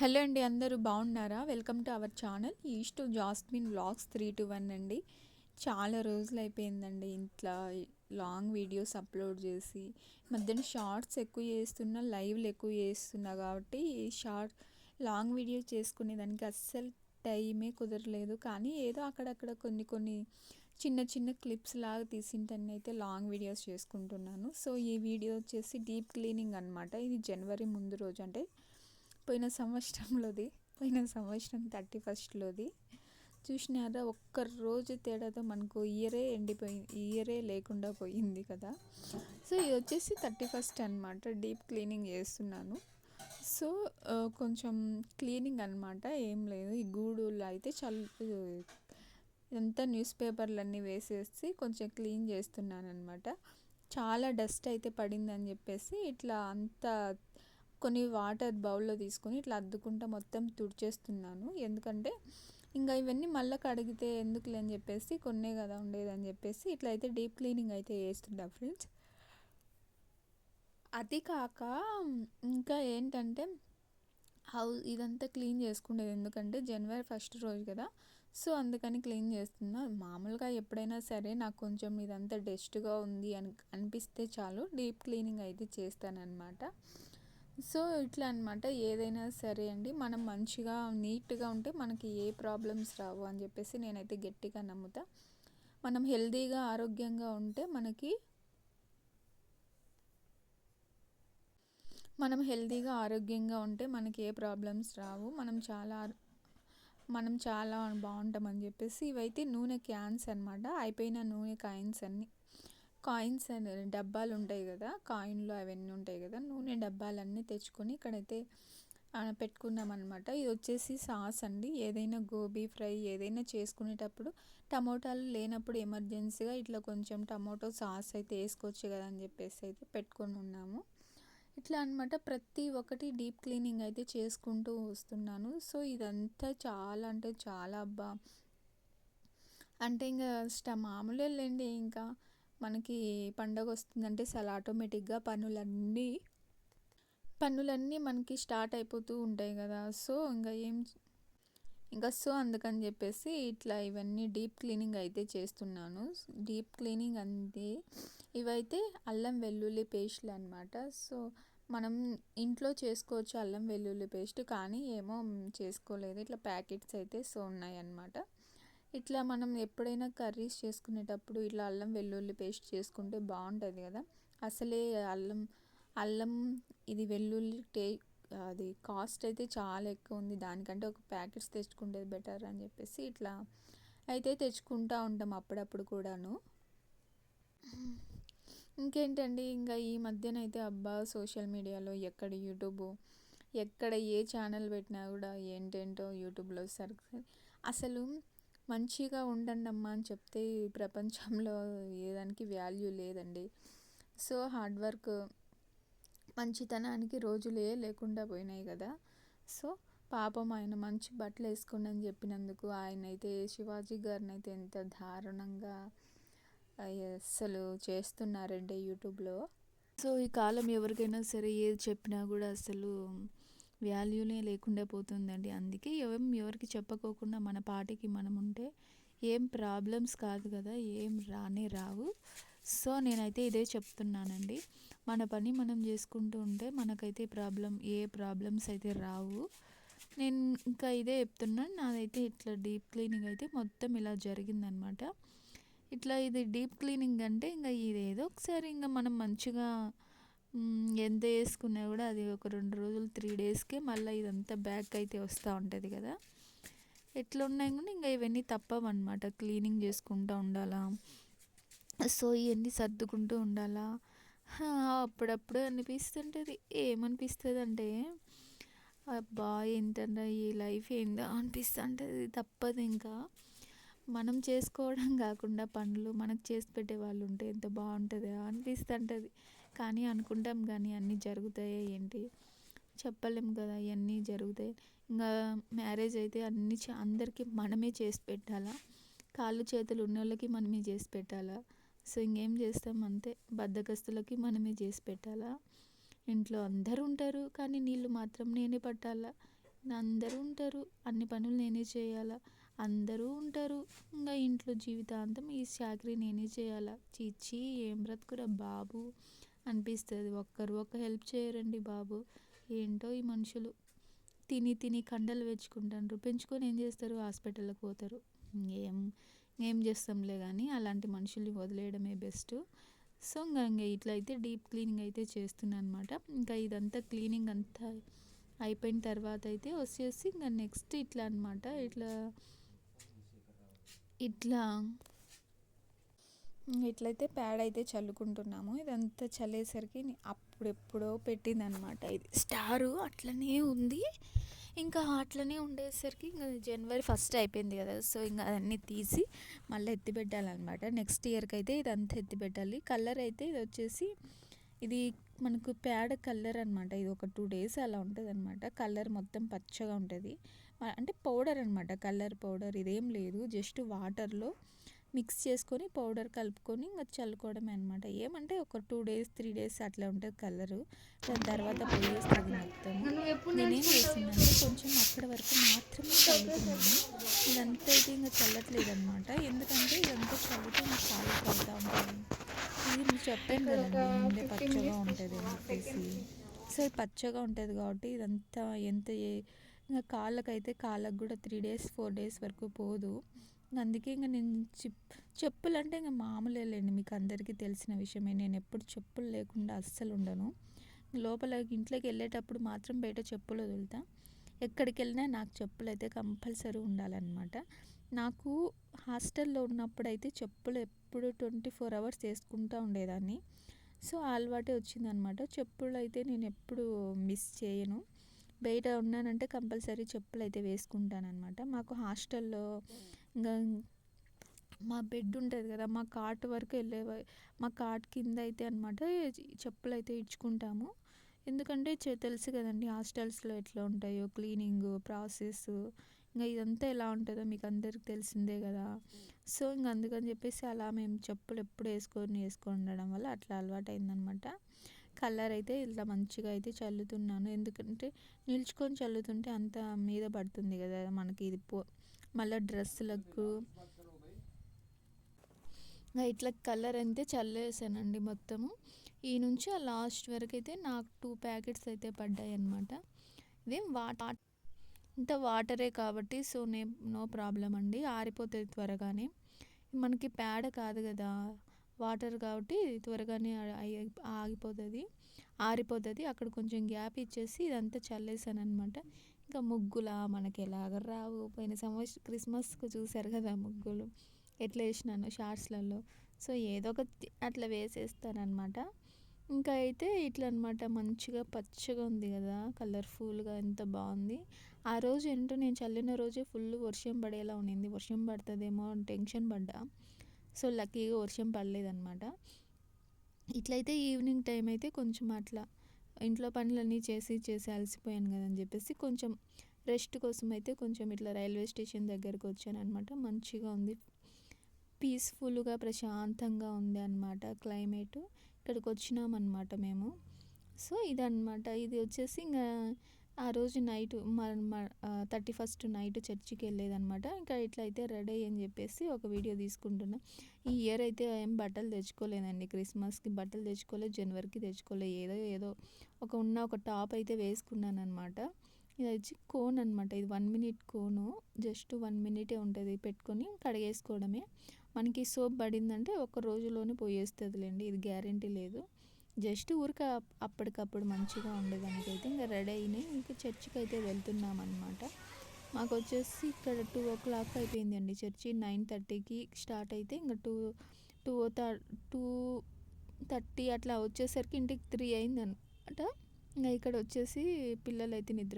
Hello అండి అందరూ బాగున్నారా? Welcome to our channel east to Jasmine vlogs three two one అండి. చాలా రోజులు అయిపోయిందండి ఇంట్లో లాంగ్ వీడియోస్ అప్లోడ్ చేసి మధ్యన షార్ట్స్ ఎక్కువ చేస్తున్నా లైవ్లు ఎక్కువ చేస్తున్నా కాబట్టి షార్ట్ లాంగ్ వీడియో చేసుకునేదానికి అస్సలు టైమే కుదరలేదు. కానీ ఏదో అక్కడక్కడ కొన్ని కొన్ని చిన్న చిన్న క్లిప్స్ లాగా తీసింటని అయితే లాంగ్ వీడియోస్ చేసుకుంటున్నాను. సో ఈ వీడియో వచ్చేసి డీప్ క్లీనింగ్ అనమాట ఇది జనవరి ముందు రోజు. అంటే పోయిన సంవత్సరంలోది పోయిన సంవత్సరం థర్టీ ఫస్ట్లోది చూసినారా ఒక్క రోజు తేడాతో మనకు ఇయరే ఎండిపోయింది ఇయరే లేకుండా పోయింది కదా. సో ఇది వచ్చేసి థర్టీ ఫస్ట్ అనమాట డీప్ క్లీనింగ్ చేస్తున్నాను. సో కొంచెం క్లీనింగ్ అనమాట ఏం లేదు. ఈ గూడులో అయితే చల్ ఇదంతా న్యూస్ పేపర్లన్నీ వేసేసి కొంచెం క్లీన్ చేస్తున్నాను అనమాట చాలా డస్ట్ అయితే పడిందని చెప్పేసి ఇట్లా అంతా కొన్ని వాటర్ బౌల్లో తీసుకొని ఇట్లా అద్దుకుంటా మొత్తం తుడిచేస్తున్నాను. ఎందుకంటే ఇంకా ఇవన్నీ మళ్ళీ కడిగితే ఎందుకులే అని చెప్పేసి కొన్నే కదా ఉండేది అని చెప్పేసి ఇట్లా అయితే డీప్ క్లీనింగ్ అయితే చేస్తుంటా ఫ్రెండ్స్. అది కాక ఇంకా ఏంటంటే హౌస్ ఇదంతా క్లీన్ చేసుకునేది ఎందుకంటే జనవరి ఫస్ట్ రోజు కదా. సో అందుకని క్లీన్ చేస్తున్నా. మామూలుగా ఎప్పుడైనా సరే నాకు కొంచెం ఇదంతా డస్ట్గా ఉంది అని అనిపిస్తే చాలు డీప్ క్లీనింగ్ అయితే చేస్తానన్నమాట. సో ఇట్లా అనమాట ఏదైనా సరే అండి మనం మంచిగా నీట్గా ఉంటే మనకి ఏ ప్రాబ్లమ్స్ రావు అని చెప్పేసి నేనైతే గట్టిగా నమ్ముతా. మనం హెల్దీగా ఆరోగ్యంగా ఉంటే మనకి మనం హెల్తీగా ఆరోగ్యంగా ఉంటే మనకి ఏ ప్రాబ్లమ్స్ రావు. మనం చాలా మనం చాలా బాగుంటామని చెప్పేసి ఇవైతే నూనె క్యాన్స్ అనమాట అయిపోయిన నూనె కాయిన్స్ అన్నీ. కాయిన్స్ అనే డబ్బాలు ఉంటాయి కదా కాయిన్లు అవన్నీ ఉంటాయి కదా నూనె డబ్బాలన్నీ తెచ్చుకొని ఇక్కడైతే పెట్టుకున్నాం అనమాట ఇది వచ్చేసి సాస్ అండి. ఏదైనా గోబీ ఫ్రై ఏదైనా చేసుకునేటప్పుడు టమోటాలు లేనప్పుడు ఎమర్జెన్సీగా ఇట్లా కొంచెం టమోటో సాస్ అయితే వేసుకోవచ్చు కదా అని చెప్పేసి అయితే పెట్టుకొని ఉన్నాము. ఇట్లా అనమాట ప్రతి ఒక్కటి డీప్ క్లీనింగ్ అయితే చేసుకుంటూ వస్తున్నాను. సో ఇదంతా చాలా అంటే చాలా అబ్బా. అంటే ఇంకా స్ట మామూలే లేండి ఇంకా. మనకి పండగ వస్తుందంటే చాలా ఆటోమేటిక్గా పనులన్నీ పనులన్నీ మనకి స్టార్ట్ అయిపోతూ ఉంటాయి కదా. సో ఇంకా ఏం ఇంకా సో అందుకని చెప్పేసి ఇట్లా ఇవన్నీ డీప్ క్లీనింగ్ అయితే చేస్తున్నాను. డీప్ క్లీనింగ్ అంతే ఇవైతే అల్లం వెల్లుల్లి పేస్ట్లు అనమాట సో మనం ఇంట్లో చేసుకోవచ్చు అల్లం వెల్లుల్లి పేస్ట్ కానీ ఏమో చేసుకోలేదు. ఇట్లా ప్యాకెట్స్ అయితే సో ఉన్నాయన్నమాట. ఇట్లా మనం ఎప్పుడైనా కర్రీస్ చేసుకునేటప్పుడు ఇట్లా అల్లం వెల్లుల్లి పేస్ట్ చేసుకుంటే బాగుంటుంది కదా. అసలే అల్లం అల్లం ఇది వెల్లుల్లి టే అది కాస్ట్ అయితే చాలా ఎక్కువ ఉంది. దానికంటే ఒక ప్యాకెట్స్ తెచ్చుకుంటే బెటర్ అని చెప్పేసి ఇట్లా అయితే తెచ్చుకుంటూ ఉంటాం అప్పుడప్పుడు కూడాను. ఇంకేంటండి? ఇంకా ఈ మధ్యనైతే అబ్బా సోషల్ మీడియాలో ఎక్కడ యూట్యూబ్ ఎక్కడ ఏ ఛానల్ పెట్టినా కూడా ఏంటేంటో యూట్యూబ్లో సరి అసలు మంచిగా ఉండండి అమ్మా అని చెప్తే ఈ ప్రపంచంలో ఏదానికి వాల్యూ లేదండి. సో హార్డ్ వర్క్ మంచితనానికి రోజులే లేకుండా పోయినాయి కదా. సో పాపం ఆయన మంచి బట్టలు వేసుకోండి అని చెప్పినందుకు ఆయన అయితే శివాజీ గారిని అయితే ఎంత దారుణంగా అసలు చేస్తున్నారంటే యూట్యూబ్లో. సో ఈ కాలం ఎవరికైనా సరే ఏది చెప్పినా కూడా అసలు వాల్యూనే లేకుండా పోతుందండి. అందుకే ఏం ఎవరికి చెప్పుకోకుండా మన పాటికి మనం ఉంటే ఏం ప్రాబ్లమ్స్ కాదు కదా ఏం రానే రావు. సో నేనైతే ఇదే చెప్తున్నానండి. మన పని మనం చేసుకుంటూ ఉంటే మనకైతే ప్రాబ్లం ఏ ప్రాబ్లమ్స్ అయితే రావు. నేను ఇంకా ఇదే చెప్తున్నాను నాదైతే ఇట్లా డీప్ క్లీనింగ్ అయితే మొత్తం ఇలా జరిగిందనమాట. ఇట్లా ఇది డీప్ క్లీనింగ్ అంటే ఇంకా ఇది ఏదో ఒకసారి ఇంకా మనం మంచిగా ఎంత వేసుకున్నా కూడా అది ఒక రెండు రోజులు త్రీ డేస్కే మళ్ళీ ఇదంతా బ్యాక్ అయితే వస్తూ ఉంటుంది కదా. ఎట్లా ఉన్నాయి కూడా ఇంకా ఇవన్నీ తప్పవన్నమాట క్లీనింగ్ చేసుకుంటూ ఉండాలా? సో ఇవన్నీ సర్దుకుంటూ ఉండాలా? అప్పుడప్పుడు అనిపిస్తుంటుంది. ఏమనిపిస్తుంది అంటే అబ్బా ఏంటంటే ఈ లైఫ్ ఏందో అనిపిస్తుంటుంది. తప్పదు ఇంకా. మనం చేసుకోవడం కాకుండా పనులు మనకు చేసి పెట్టే వాళ్ళు ఉంటే ఎంత బాగుంటుందో అనిపిస్తుంటుంది. కానీ అనుకుంటాం కానీ అన్నీ జరుగుతాయా ఏంటి? చెప్పలేం కదా ఇవన్నీ జరుగుతాయి. ఇంకా మ్యారేజ్ అయితే అన్ని అందరికీ మనమే చేసి పెట్టాలా? కాళ్ళు చేతులు ఉన్న వాళ్ళకి మనమే చేసి పెట్టాలా? సో ఇంకేం చేస్తాం అంతే. బద్దకస్తులకి మనమే చేసి పెట్టాలా? ఇంట్లో అందరూ ఉంటారు కానీ నీళ్ళు మాత్రం నేనే పట్టాలా? అందరూ ఉంటారు అన్ని పనులు నేనే చేయాలా? అందరూ ఉంటారు ఇంకా ఇంట్లో జీవితాంతం ఈ చాకరీ నేనే చేయాలా? చీచి ఏం బ్రతుకురా బాబు? అనిపిస్తుంది. ఒక్కరు ఒక హెల్ప్ చేయరండి బాబు. ఏంటో ఈ మనుషులు. తిని తిని కండలు పెంచుకుంటారు పెంచుకొని ఏం చేస్తారు? హాస్పిటల్కి పోతారు. ఏం ఏం చేస్తాంలే కానీ అలాంటి మనుషుల్ని వదిలేయడమే బెస్ట్. సో ఇంకా ఇంకా ఇట్లా అయితే డీప్ క్లీనింగ్ అయితే చేస్తున్నాను అనమాట ఇంకా ఇదంతా క్లీనింగ్ అంతా అయిపోయిన తర్వాత అయితే వచ్చేసి ఇంకా నెక్స్ట్ ఇట్లా అనమాట ఇట్లా ఇట్లా ఇట్లయితే ప్యాడ్ అయితే చల్లుకుంటున్నాము. ఇదంతా చల్లేసరికి అప్పుడెప్పుడో పెట్టిందనమాట ఇది. స్టారు అట్లనే ఉంది. ఇంకా అట్లనే ఉండేసరికి ఇంకా జనవరి ఫస్ట్ అయిపోయింది కదా. సో ఇంకా అన్నీ తీసి మళ్ళీ ఎత్తిపెట్టాలన్నమాట. నెక్స్ట్ ఇయర్కి అయితే ఇదంతా ఎత్తిపెట్టాలి. కలర్ అయితే ఇది వచ్చేసి ఇది మనకు ప్యాడ్ కలర్ అనమాట ఇది ఒక టూ డేస్ అలా ఉంటుంది అనమాట కలర్ మొత్తం పచ్చగా ఉంటుంది. అంటే పౌడర్ అనమాట కలర్ పౌడర్ ఇదేం లేదు. జస్ట్ వాటర్లో మిక్స్ చేసుకొని పౌడర్ కలుపుకొని ఇంకా చల్లుకోవడమే అనమాట ఏమంటే ఒక టూ డేస్ త్రీ డేస్ అట్లా ఉంటుంది కలరు. దాని తర్వాత పోయేస్తుంది మొత్తం. నేనేం చేస్తున్నాను కొంచెం అక్కడి వరకు మాత్రమే చల్లుతున్నాను. ఇదంతా అయితే ఇంకా చల్లట్లేదు అనమాట ఎందుకంటే ఇదంతా చల్లితే ఇంకా చాలా పడుతూ ఉంటుంది. ఇది మీకు చెప్పాను కదండి ముందే పచ్చగా ఉంటుంది అని చెప్పేసి. సో పచ్చగా ఉంటుంది కాబట్టి ఇదంతా ఎంత ఇంకా కాళ్ళకైతే కాళ్ళకు కూడా త్రీ డేస్ ఫోర్ డేస్ వరకు పోదు. అందుకే ఇంకా నేను చెప్ చెప్పులు అంటే ఇంకా మామూలేలేండి. మీకు అందరికీ తెలిసిన విషయమే. నేను ఎప్పుడు చెప్పులు లేకుండా అస్సలు ఉండను లోపల ఇంట్లోకి వెళ్ళేటప్పుడు మాత్రం బయట చెప్పులు వదులుతా. ఎక్కడికి వెళ్ళినా నాకు చెప్పులు అయితే కంపల్సరీ ఉండాలన్నమాట. నాకు హాస్టల్లో ఉన్నప్పుడు అయితే చెప్పులు ఎప్పుడు ట్వంటీ ఫోర్ అవర్స్ వేసుకుంటూ ఉండేదాన్ని. సో అలవాటే వచ్చిందనమాట చెప్పులు అయితే నేను ఎప్పుడు మిస్ చేయను. బయట ఉన్నానంటే కంపల్సరీ చెప్పులు అయితే వేసుకుంటానమాట మాకు హాస్టల్లో ఇంకా మా బెడ్ ఉంటుంది కదా మా కాట్ వరకు వెళ్ళే మా కాట్ కింద అయితే అనమాట చెప్పులు అయితే ఇచ్చుకుంటాము. ఎందుకంటే తెలుసు కదండి హాస్టల్స్లో ఎట్లా ఉంటాయో క్లీనింగ్ ప్రాసెస్. ఇంకా ఇదంతా ఎలా ఉంటుందో మీకు అందరికి తెలిసిందే కదా. సో ఇంక అందుకని చెప్పేసి అలా మేము చెప్పులు ఎప్పుడు వేసుకొని వేసుకొని ఉండడం వల్ల అట్లా అలవాటు అయిందనమాట కలర్ అయితే ఇట్లా మంచిగా అయితే చల్లుతున్నాను. ఎందుకంటే నిల్చుకొని చల్లుతుంటే అంత మీద పడుతుంది కదా మనకి ఇది పో మళ్ళీ డ్రెస్సులకు ఇట్లా కలర్ అంతే చల్లేసానండి మొత్తము. ఈ నుంచి ఆ లాస్ట్ వరకు అయితే నాకు టూ ప్యాకెట్స్ అయితే పడ్డాయి అనమాట ఇదేం వాటర్ ఇంత వాటరే కాబట్టి సో నే నో ప్రాబ్లం అండి. ఆరిపోతుంది త్వరగానే. మనకి పేడ కాదు కదా వాటర్ కాబట్టి త్వరగానే ఆగిపోతుంది ఆరిపోతుంది. అక్కడ కొంచెం గ్యాప్ ఇచ్చేసి ఇదంతా చల్లేసాను అనమాట ఇంకా ముగ్గులా మనకి ఎలాగ రావు. పోయిన సంవత్సరం క్రిస్మస్కి చూశారు కదా ముగ్గులు. ఎట్లా వేసినాను షార్ట్స్లలో. సో ఏదో ఒక అట్లా వేసేస్తానమాట ఇంకా అయితే ఇట్లా అనమాట మంచిగా పచ్చగా ఉంది కదా కలర్ఫుల్గా ఎంత బాగుంది. ఆ రోజు ఏంటో నేను చల్లిన రోజే ఫుల్ వర్షం పడేలా ఉండింది. వర్షం పడుతుందేమో అని టెన్షన్ పడ్డా. సో లక్కీగా వర్షం పడలేదన్నమాట. ఇట్లయితే ఈవినింగ్ టైం అయితే కొంచెం అట్లా ఇంట్లో పనులన్నీ చేసి చేసి అలసిపోయాను కదని చెప్పేసి కొంచెం రెస్ట్ కోసం అయితే కొంచెం ఇట్లా రైల్వే స్టేషన్ దగ్గరకు వచ్చాను అనమాట మంచిగా ఉంది. పీస్ఫుల్గా ప్రశాంతంగా ఉంది అనమాట క్లైమేట్ ఇక్కడికి వచ్చినామన్నమాట మేము. సో ఇదన్నమాట. ఇది వచ్చేసి ఇంకా ఆ రోజు నైట్ మన థర్టీ ఫస్ట్ నైట్ చర్చికి వెళ్ళేదనమాట ఇంకా ఇట్లా అయితే రెడీ అని చెప్పేసి ఒక వీడియో తీసుకుంటున్నా. ఈ ఇయర్ అయితే ఏం బట్టలు తెచ్చుకోలేదండి. క్రిస్మస్కి బట్టలు తెచ్చుకోలేదు జనవరికి తెచ్చుకోలేదు ఏదో ఏదో ఒక ఉన్న ఒక టాప్ అయితే వేసుకున్నాను అనమాట ఇది వచ్చి కోన్ అనమాట ఇది వన్ మినిట్ కోను. జస్ట్ వన్ మినిటే ఉంటుంది పెట్టుకొని కడిగేసుకోవడమే. మనకి సోప్ పడిందంటే ఒక రోజులోనే పోయేస్తుందిలేండి. ఇది గ్యారంటీ లేదు. జస్ట్ ఊరిక అప్పటికప్పుడు మంచిగా ఉండేదానికైతే ఇంకా రెడీ అయినాయి. ఇంకా చర్చికి అయితే వెళ్తున్నాం అనమాట మాకు వచ్చేసి ఇక్కడ టూ ఓ క్లాక్ అయిపోయిందండి. చర్చి నైన్ థర్టీకి స్టార్ట్ అయితే ఇంకా టూ టూ టూ థర్టీ అట్లా వచ్చేసరికి ఇంటికి త్రీ అయింది అనమాట ఇంకా ఇక్కడ వచ్చేసి పిల్లలు అయితే నిద్ర